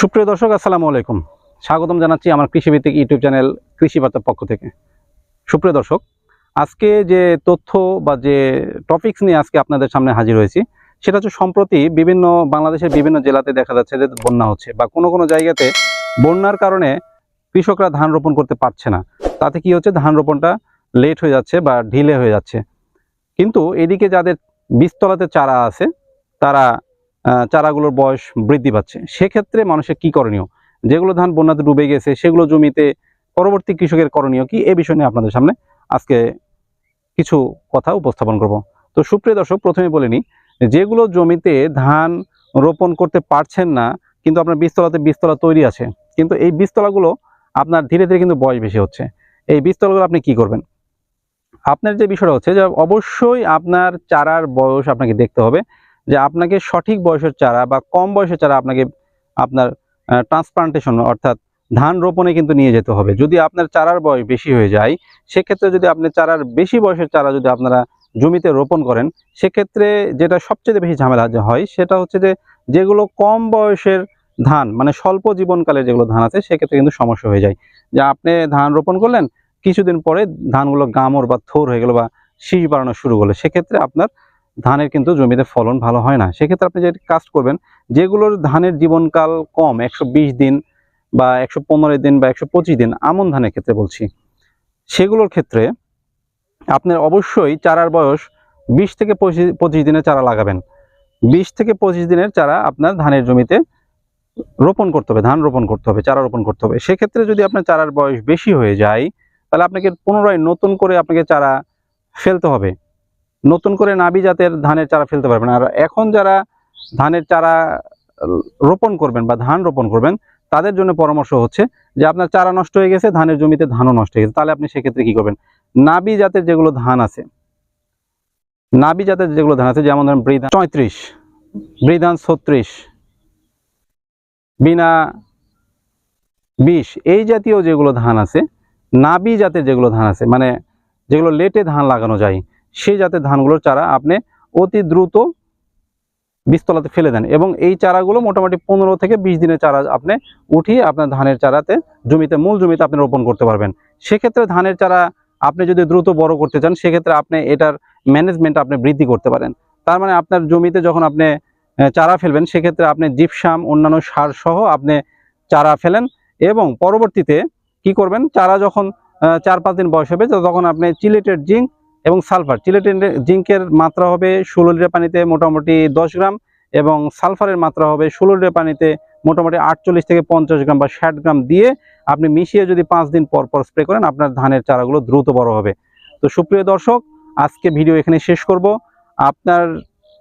সুপ্রিয় দর্শক, আসসালামু আলাইকুম। স্বাগতম জানাচ্ছি আমার কৃষিভিত্তিক ইউটিউব চ্যানেল কৃষি বার্তার পক্ষ থেকে। সুপ্রিয় দর্শক, আজকে যে তথ্য বা যে টপিকস নিয়ে আজকে আপনাদের সামনে হাজির হয়েছি, সেটা হচ্ছে সম্প্রতি বিভিন্ন বাংলাদেশের বিভিন্ন জেলাতে দেখা যাচ্ছে যে বন্যা হচ্ছে বা কোনো কোনো জায়গাতে বন্যার কারণে কৃষকরা ধান রোপণ করতে পারছে না। তাতে কি হচ্ছে? ধান রোপণটা লেট হয়ে যাচ্ছে বা ঢিলে হয়ে যাচ্ছে। কিন্তু এদিকে যাদের বীজতলাতে চারা আছে, তারা চারাগুলোর বয়স বৃদ্ধি পাচ্ছে। সেক্ষেত্রে মানুষের কি করণীয়? যেগুলো ধান বন্যাতে ডুবে গেছে, সেগুলো জমিতে পরবর্তী কৃষকের করণীয় কি? এ বিষয় নিয়ে আপনাদের সামনে আজকে কিছু কথা উপস্থাপন করব। তো সুপ্রিয় দর্শক, প্রথমে বলে নিই, যেগুলো জমিতে ধান রোপণ করতে পারছেন না, কিন্তু আপনার বীজতলাতে বীজতলা তৈরি আছে, কিন্তু এই বীজতলাগুলো আপনার ধীরে ধীরে কিন্তু বয়স বেশি হচ্ছে। এই বীজতলাগুলো আপনি কি করবেন? আপনার যে বিষয়টা হচ্ছে যে অবশ্যই আপনার চারার বয়স আপনাকে দেখতে হবে। যে আপনাকে সঠিক বয়সের চারা বা কম বয়সের চারা আপনাকে আপনার ট্রান্সপ্লান্টেশন অর্থাৎ ধান রোপণে কিন্তু নিয়ে যেতে হবে। যদি আপনার চারার বয়স বেশি হয়ে যায়, সেক্ষেত্রে যদি আপনি চারার বেশি বয়সের চারা যদি আপনারা জমিতে রোপণ করেন, সেক্ষেত্রে যেটা সবচেয়ে বেশি ঝামেলা হয়, সেটা হচ্ছে যে যেগুলো কম বয়সের ধান মানে স্বল্প জীবনকালে যেগুলো ধান আছে, সেক্ষেত্রে কিন্তু সমস্যা হয়ে যায়। যে আপনি ধান রোপণ করলেন, কিছুদিন পরে ধানগুলো গামর বা থোর হয়ে গেল বা শীষ বাড়ানো শুরু করল সেক্ষেত্রে আপনার ধানের কিন্তু জমিতে ফলন ভালো হয় না। সেক্ষেত্রে আপনি যে কাজ করবেন, যেগুলোর ধানের জীবনকাল কম, একশো বিশ দিন বা একশো পনেরো দিন বা একশো পঁচিশ দিন, আমন ধানের ক্ষেত্রে বলছি, সেগুলোর ক্ষেত্রে আপনার অবশ্যই চারার বয়স বিশ থেকে পঁচিশ পঁচিশ দিনের চারা লাগাবেন। বিশ থেকে পঁচিশ দিনের চারা আপনার ধানের জমিতে রোপণ করতে হবে, ধান রোপণ করতে হবে, চারা রোপণ করতে হবে। সেক্ষেত্রে যদি আপনার চারার বয়স বেশি হয়ে যায়, তাহলে আপনাকে পুনরায় নতুন করে আপনাকে চারা ফেলতে হবে। নতুন করে নাবি জাতের ধানের চারা ফেলতে পারবেন। আর এখন যারা ধানের চারা রোপণ করবেন বা ধান রোপণ করবেন, তাদের জন্য পরামর্শ হচ্ছে যে আপনার চারা নষ্ট হয়ে গেছে, ধানের জমিতে ধানও নষ্ট হয়ে গেছে, তাহলে আপনি সেক্ষেত্রে কি করবেন? নাবি জাতের যেগুলো ধান আছে, নাবি জাতের যেগুলো ধান আছে, যেমন ধরেন বৃধান পঁয়ত্রিশ বৃধান ছত্রিশ বিনা বিশ, এই জাতীয় যেগুলো ধান আছে, নাবি জাতের যেগুলো ধান আছে মানে যেগুলো লেটে ধান লাগানো যায় সেই জাতের ধানগুলোর চারা আপনি অতি দ্রুত বীজতলাতে ফেলে দেন এবং এই চারাগুলো মোটামুটি পনেরো থেকে বিশ দিনের চারা আপনি উঠিয়ে আপনার ধানের চারাতে, জমিতে, মূল জমিতে আপনি রোপণ করতে পারবেন। সেক্ষেত্রে ধানের চারা আপনি যদি দ্রুত বড় করতে চান, সেক্ষেত্রে আপনি এটার ম্যানেজমেন্ট আপনি বৃদ্ধি করতে পারেন। তার মানে আপনার জমিতে যখন আপনি চারা ফেলবেন, সেক্ষেত্রে আপনি জিপসাম অন্যান্য সার সহ আপনি চারা ফেলেন এবং পরবর্তীতে কি করবেন? চারা যখন চার পাঁচ দিন বয়স হবে তখন আপনি চিলেটেড জিঙ্ক এবং সালফার চিলেটেড জিঙ্কের মাত্রা হবে ষোলো লিটার পানিতে মোটামুটি দশ গ্রাম এবং সালফারের মাত্রা হবে ষোলো লিটার পানিতে মোটামুটি আটচল্লিশ থেকে পঞ্চাশ গ্রাম বা ষাট গ্রাম দিয়ে আপনি মিশিয়ে যদি পাঁচ দিন পর পর স্প্রে করেন, আপনার ধানের চারাগুলো দ্রুত বড় হবে। তো সুপ্রিয় দর্শক, আজকে ভিডিও এখানে শেষ করব। আপনার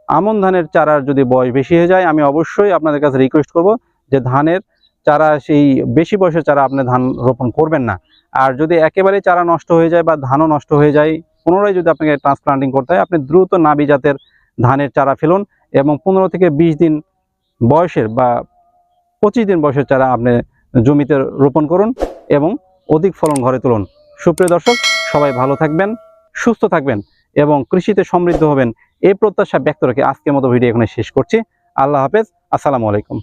আমন ধানের চারার যদি বয়স বেশি হয়ে যায়, আমি অবশ্যই আপনাদের কাছে রিকোয়েস্ট করব যে ধানের চারা, সেই বেশি বয়সের চারা আপনি ধান রোপণ করবেন না। আর যদি একেবারে চারা নষ্ট হয়ে যায় বা ধানও নষ্ট হয়ে যায় পুনরায় যদি আপনাকে ট্রান্সপ্লান্টিং করতে হয়, আপনি দ্রুত নাবি জাতের ধানের চারা ফেলুন এবং পনেরো থেকে বিশ দিন বয়সের বা পঁচিশ দিন বয়সের চারা আপনি জমিতে রোপণ করুন এবং অধিক ফলন ঘরে তুলুন। সুপ্রিয় দর্শক, সবাই ভালো থাকবেন, সুস্থ থাকবেন এবং কৃষিতে সমৃদ্ধ হবেন এই প্রত্যাশা ব্যক্ত রেখে আজকের মতো ভিডিও এখানে শেষ করছি। আল্লাহ হাফেজ, আসসালামু আলাইকুম।